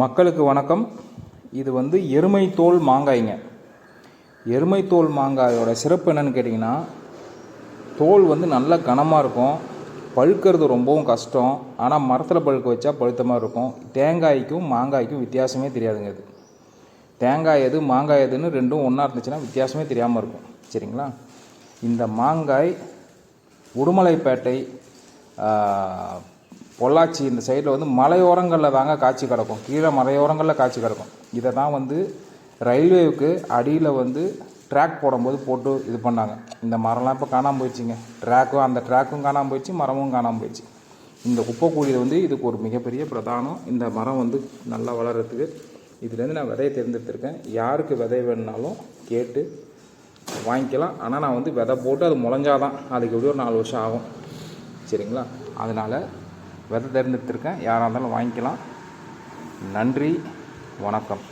மக்களுக்கு வணக்கம். இது வந்து எருமை தோல் மாங்காய்ங்க. எருமை தோல் மாங்காயோட சிறப்பு என்னன்னு கேட்டிங்கன்னா தோல் வந்து நல்ல கனமாக இருக்கும். பழுக்கிறது ரொம்பவும் கஷ்டம். ஆனால் மரத்தில் பழுக்க வச்சா பழுத்த மாதிரி இருக்கும். தேங்காய்க்கும் மாங்காய்க்கும் வித்தியாசமே தெரியாதுங்க இது. தேங்காய் எது மாங்காய் எதுன்னு ரெண்டும் ஒன்றா இருந்துச்சுன்னா வித்தியாசமே தெரியாமல் இருக்கும். சரிங்களா? இந்த மாங்காய் உடுமலைப்பேட்டை பொள்ளாச்சி இந்த சைடில் வந்து மலையோரங்களில் தாங்க காட்சி கிடக்கும். கீழே மலையோரங்களில் காய்ச்சி கிடக்கும். இதை தான் வந்து ரயில்வேவுக்கு அடியில் வந்து ட்ராக் போடும்போது போட்டு இது பண்ணாங்க. இந்த மரம்லாம் இப்போ காணாமல் போயிடுச்சுங்க. ட்ராக்கும் அந்த ட்ராக்கும் காணாமல் போயிடுச்சு மரமும் காணாமல் போயிடுச்சு. இந்த குப்பைக்கூலியில் வந்து இதுக்கு ஒரு மிகப்பெரிய பிரதானம். இந்த மரம் வந்து நல்லா வளர்கிறதுக்கு இதுலேருந்து நான் விதையை தேர்ந்தெடுத்திருக்கேன். யாருக்கு விதை வேணுனாலும் கேட்டு வாங்கிக்கலாம். ஆனால் நான் வந்து விதை போட்டு அது முளைஞ்சாதான். அதுக்கு எப்படியும் ஒரு நாலு வருஷம் ஆகும். சரிங்களா? அதனால் விதை தெரிஞ்சிருக்கேன் யாராக இருந்தாலும் வாங்கிக்கலாம். நன்றி வணக்கம்.